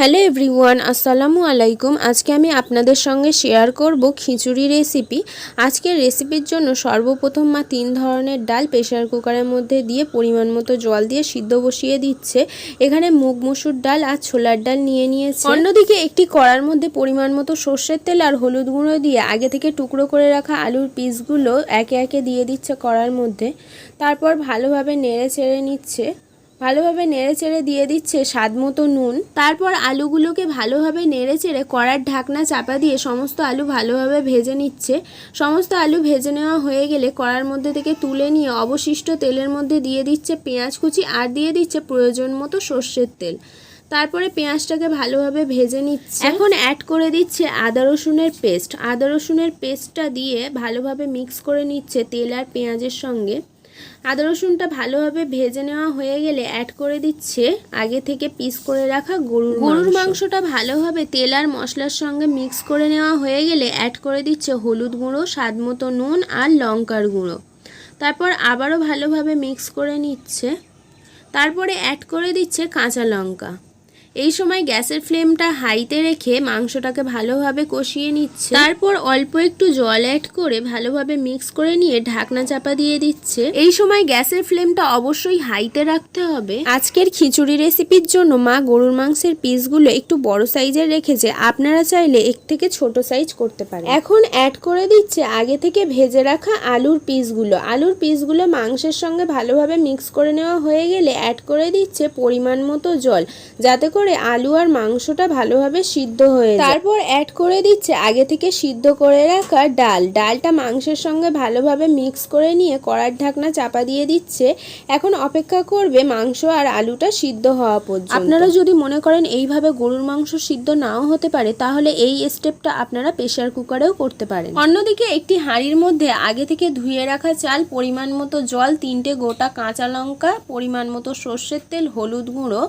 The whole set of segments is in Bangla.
হ্যালো এভরিওয়ান, আসসালামু আলাইকুম। আজকে আমি আপনাদের সঙ্গে শেয়ার করব খিচুড়ি রেসিপি। আজকের রেসিপির জন্য সর্বপ্রথম মা তিন ধরনের ডাল প্রেশার কুকারের মধ্যে দিয়ে পরিমাণ মতো জল দিয়ে সিদ্ধ বসিয়ে দিচ্ছে। এখানে মুগ মসুর ডাল আর ছোলার ডাল নিয়ে নিয়েছে। অন্যদিকে একটি কড়ার মধ্যে পরিমাণ মতো সর্ষের তেল আর হলুদ গুঁড়ো দিয়ে আগে থেকে টুকরো করে রাখা আলুর পিসগুলো একে একে দিয়ে দিচ্ছে কড়ার মধ্যে। তারপর ভালোভাবে নেড়ে চেড়ে নিচ্ছে। ভালোভাবে নেড়ে চেড়ে দিয়ে দিচ্ছে স্বাদ মতো নুন। তারপর আলুগুলোকে ভালোভাবে নেড়ে চেড়ে কড়ার ঢাকনা চাপা দিয়ে সমস্ত আলু ভালোভাবে ভেজে নিচ্ছে। সমস্ত আলু ভেজে নেওয়া হয়ে গেলে কড়ার মধ্যে থেকে তুলে নিয়ে অবশিষ্ট তেলের মধ্যে দিয়ে দিচ্ছে পেঁয়াজ কুচি আর দিয়ে দিচ্ছে প্রয়োজন মতো সর্ষের তেল। তারপরে পেঁয়াজটাকে ভালোভাবে ভেজে নিচ্ছে। এখন অ্যাড করে দিচ্ছে আদা রসুনের পেস্ট আদা রসুনের পেস্টটা দিয়ে ভালোভাবে মিক্স করে নিচ্ছে তেল আর পেঁয়াজের সঙ্গে। আদা রসুনটা ভালোভাবে ভেজে নেওয়া হয়ে গেলে অ্যাড করে দিচ্ছে আগে থেকে পিস করে রাখা গরুর গরুর মাংসটা ভালোভাবে তেল আর মশলার সঙ্গে মিক্স করে নেওয়া হয়ে গেলে অ্যাড করে দিচ্ছে হলুদ গুঁড়ো স্বাদ মতো নুন আর লঙ্কার গুঁড়ো। তারপর আবারও ভালোভাবে মিক্স করে নিচ্ছে। তারপরে অ্যাড করে দিচ্ছে কাঁচা লঙ্কা। এই সময় গ্যাসের ফ্লেমটা হাইতে রেখে মাংসটাকে ভালোভাবে কষিয়ে নিচ্ছে। তারপর অল্প একটু জল অ্যাড করে ভালোভাবে মিক্স করে নিয়ে ঢাকনা চাপা দিয়ে দিচ্ছে। এই সময় গ্যাসের ফ্লেমটা অবশ্যই হাইতে রাখতে হবে। আজকের খিচুড়ি রেসিপির জন্য মা গরুর মাংসের পিসগুলো একটু বড় সাইজের রেখেছে। আপনারা চাইলে এক থেকে ছোট সাইজ করতে পারেন। এখন অ্যাড করে দিচ্ছে আগে থেকে ভেজে রাখা আলুর পিসগুলো। আলুর পিসগুলো মাংসের সঙ্গে ভালোভাবে মিক্স করে নেওয়া হয়ে গেলে অ্যাড করে দিচ্ছে পরিমাণ মতো জল। যাতে করে আলু আর মাংসটা ভালোভাবে সিদ্ধ হয়ে তারপর অ্যাড করে দিচ্ছে আগে থেকে সিদ্ধ করে রাখা ডাল। ডালটা মাংসের সঙ্গে ভালোভাবে মিক্স করে নিয়ে কড়ার ঢাকনা চাপা দিয়ে দিচ্ছে। এখন অপেক্ষা করবে মাংস আর আলুটা সিদ্ধ হওয়া পর্যন্ত। আপনারা যদি মনে করেন এইভাবে গরুর মাংস সিদ্ধ নাও হতে পারে তাহলে এই স্টেপটা আপনারা প্রেশার কুকারেও করতে পারেন। অন্যদিকে একটি হাঁড়ির মধ্যে আগে থেকে ধুয়ে রাখা চাল পরিমাণ মতো জল তিনটে গোটা কাঁচা লঙ্কা পরিমাণ মতো সর্ষের তেল হলুদ গুঁড়ো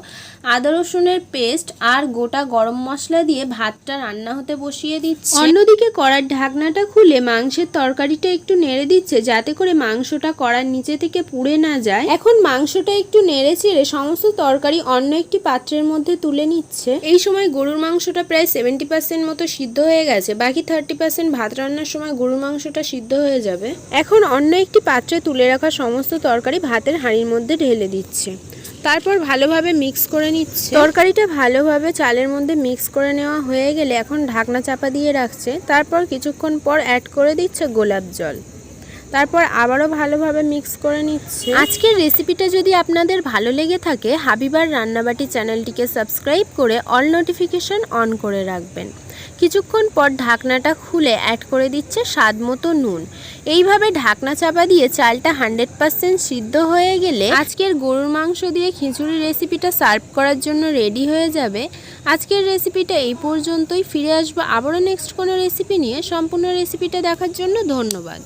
আদা রসুনের পেস্ট আর গোটা গরম মশলা দিয়ে ভাতটা রান্না হতে বসিয়ে দিচ্ছে। অন্যদিকে কড়ার ঢাকনাটা খুলে মাংসের তরকারিটা একটু নেড়ে দিচ্ছে, যাতে করে মাংসটা কড়ার নিচে থেকে পুড়ে না যায়। এখন মাংসটা একটু নেড়ে চেড়ে সমস্ত তরকারি অন্য একটি পাত্রের মধ্যে তুলে নিচ্ছে। এই সময় গরুর মাংসটা প্রায় সেভেন্টি পার্সেন্ট মতো সিদ্ধ হয়ে গেছে। বাকি থার্টি পার্সেন্ট ভাত রান্নার সময় গরুর মাংসটা সিদ্ধ হয়ে যাবে। এখন অন্য একটি পাত্রে তুলে রাখা সমস্ত তরকারি ভাতের হাঁড়ির মধ্যে ঢেলে দিচ্ছে। তারপর ভালোভাবে মিক্স করে নিচ্ছে। তরকারিটা ভালোভাবে চালের মধ্যে মিক্স করে নেওয়া হয়ে গেলে এখন ঢাকনা চাপা দিয়ে রাখছে। তারপর কিছুক্ষণ পর অ্যাড করে দিচ্ছে গোলাপ জল। তারপর আবারও ভালোভাবে মিক্স করে নিচ্ছে। আজকের রেসিপিটা যদি আপনাদের ভালো লেগে থাকে, হাবিবার রান্নাবাটি চ্যানেলটিকে সাবস্ক্রাইব করে অল নোটিফিকেশন অন করে রাখবেন। কিছুক্ষণ পর ঢাকনাটা খুলে অ্যাড করে দিচ্ছে স্বাদ মতো নুন। এইভাবে ঢাকনা চাপা দিয়ে চালটা হান্ড্রেড পার্সেন্ট সিদ্ধ হয়ে গেলে আজকের গরুর মাংস দিয়ে খিচুড়ি রেসিপিটা সার্ভ করার জন্য রেডি হয়ে যাবে। আজকের রেসিপিটা এই পর্যন্তই। ফিরে আসব আবারও নেক্সট কোনো রেসিপি নিয়ে। সম্পূর্ণ রেসিপিটা দেখার জন্য ধন্যবাদ।